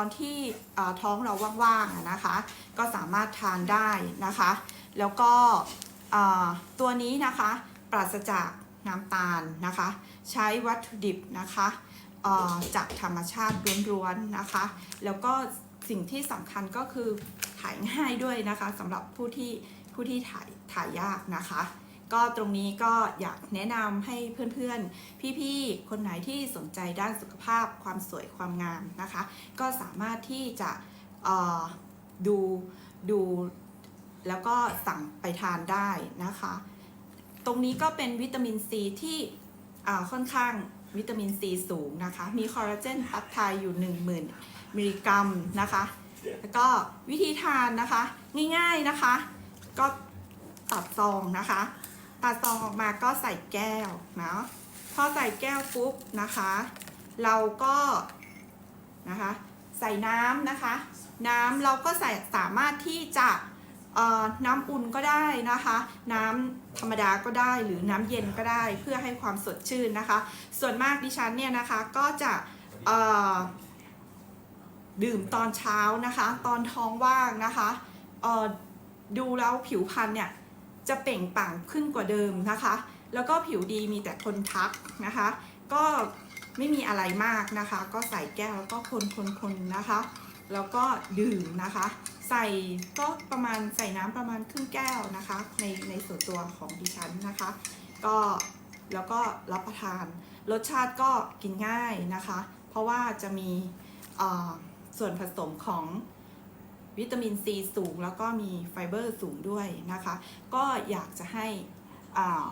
อนที่ท้องเราว่างๆนะคะ ก็สามารถทานได้นะคะ แล้วก็ตัวนี้นะคะปราศจากน้ำตาลนะคะ ใช้วัตถุดิบนะคะจากธรรมชาติล้วนๆนะคะ แล้วก็สิ่งที่สำคัญก็คือถ่ายง่ายด้วยนะคะสำหรับผู้ที่ผู้ที่ถ่ายถ่ายยากนะคะ ก็ตรงนี้ก็อยากแนะนำให้เพื่อนๆ พี่ๆ คนไหนที่สนใจด้านสุขภาพความสวยความงามนะคะ ก็สามารถที่จะดูดูแล้วก็สั่งไปทานได้นะคะ ตรงนี้ก็เป็นวิตามินซีที่ค่อนข้างวิตามินซีสูงนะคะ มีคอลลาเจนพับไทด์อยู่ 10,000 มิลลิกรัมนะคะ แล้วก็วิธีทานนะคะ ง่ายๆนะคะ ก็ตัดซองนะคะ ตัดซองออกมาก็ใส่แก้วนะพอใส่แก้วปุ๊บนะคะ เราก็นะคะใส่น้ำนะคะ น้ำเราก็ใส่สามารถที่จะน้ำอุ่นก็ได้นะคะ น้ำธรรมดาก็ได้หรือน้ำเย็นก็ได้เพื่อให้ความสดชื่นนะคะ ส่วนมากดิฉันเนี่ยนะคะก็จะดื่มตอนเช้านะคะ ตอนท้องว่างนะคะดูแล้วผิวพรรณเนี่ย จะเปล่งปังขึ้นกว่าเดิมนะคะ แล้วก็ผิวดีมีแต่คนทักนะคะ ก็ไม่มีอะไรมากนะคะ ก็ใส่แก้วแล้วก็คนคนคนนะคะ แล้วก็ดื่มนะคะ ใส่ก็ประมาณใส่น้ำประมาณครึ่งแก้วนะคะ ในในส่วนตัวของดิฉันนะคะ ก็แล้วก็รับประทาน รสชาติก็กินง่ายนะคะ เพราะว่าจะมีส่วนผสมของ วิตามินซีสูงแล้วก็มีไฟเบอร์สูงด้วยนะคะ ก็อยากจะให้อ่า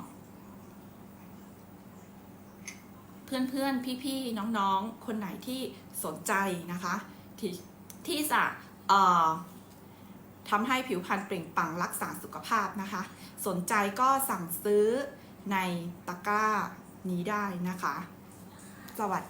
เพื่อนๆ พี่ๆ น้องๆ คนไหนที่สนใจนะคะที่ที่จะทำให้ผิวพรรณเปล่งปลั่งรักษาสุขภาพนะคะ สนใจก็สั่งซื้อในตะกร้านี้ได้นะคะ สวัสดี